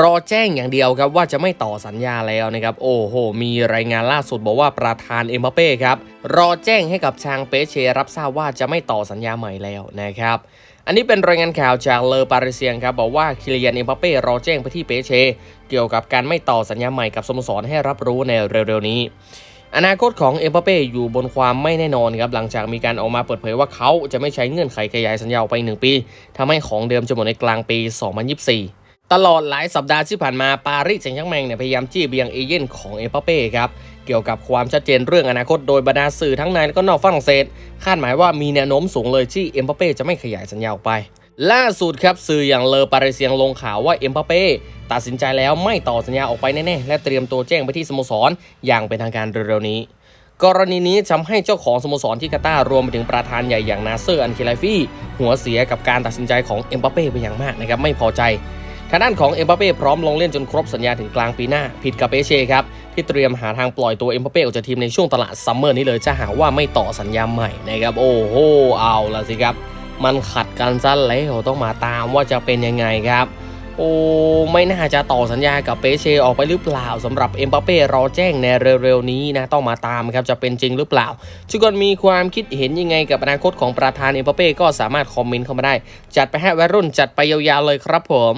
รอแจ้งอย่างเดียวครับว่าจะไม่ต่อสัญญาแล้วนะครับ โอ้โห มีรายงานล่าสุดบอกว่าประธานเอ็มบัปเป้ครับ รอแจ้งให้กับชางเปเชรับทราบว่าจะไม่ต่อสัญญาใหม่แล้วนะครับ อันนี้เป็นรายงานข่าวจากเลอปาริเซียงครับบอกว่าคิริยันเอ็มบัปเป้รอแจ้งไปที่เปเช เกี่ยวกับการไม่ต่อสัญญาใหม่กับสโมสรให้รับรู้ในเร็วๆนี้อนาคตของเอ็มบัปเป้อยู่บนความไม่แน่นอนครับหลังจากมีการออกมาเปิดเผยว่าเขาจะไม่ใช้เงื่อนไขขยายสัญญาออกไป 1 ปีทำให้ของเดิมจะหมดในกลางปี 2024 ตลอดหลายสัปดาห์ที่ผ่านมาปารีสแซงต์แชร์แมงเนี่ยพยายามจี้เบียงเอเย่นของเอ็มบัปเป้ครับเกี่ยวกับความชัดเจนเรื่องอนาคตโดยบรรดาสื่อทั้งในและก็นอกฝรั่งเศสคาดหมายว่ามีแนวโน้มสูงเลยที่เอ็มบัปเป้จะไม่ขยายสัญญาออกไป ล่าสุดครับสื่ออย่างเลอปาริเซียงลงข่าวว่าเอ็มบัปเป้ตัดสินใจแล้วไม่ต่อสัญญาออกไปแน่ๆและเตรียมตัวแจ้งไปที่สโมสรอย่างเป็นทางการเร็วๆนี้กรณีนี้ทำให้เจ้าของสโมสรที่กาตาร์รวมไปถึงประธานใหญ่อย่างนาเซอร์อันเคลฟี่หัวเสียกับการตัดสินใจของเอ็มบัปเป้เป็นอย่างมากนะครับไม่พอใจ ทางด้านของเอ็มบัปเป้พร้อมลงเล่นจนครบสัญญาถึงกลางปีหน้า ผิดกับเปเช่ครับ ที่เตรียมหาทางปล่อยตัวเอ็มบัปเป้ออกจากทีมในช่วงตลาดซัมเมอร์นี้เลยจะหาว่าไม่ต่อสัญญาใหม่นะครับ โอ้โห เอาละสิครับ มันขัดกันซะแล้วต้องมาตามว่าจะเป็นยังไงครับ โอ้ไม่น่าจะต่อสัญญากับเปเชออกไปหรือเปล่าสำหรับเอ็มบัปเป้รอแจ้งในเร็วๆนี้นะต้องมาตามครับจะเป็นจริงหรือเปล่าทุกคนมีความคิดเห็นยังไงกับอนาคตของประธานเอ็มบัปเป้ก็สามารถคอมเมนต์เข้ามาได้ จัดไปให้วัยรุ่นจัดไปยาวๆเลยครับผม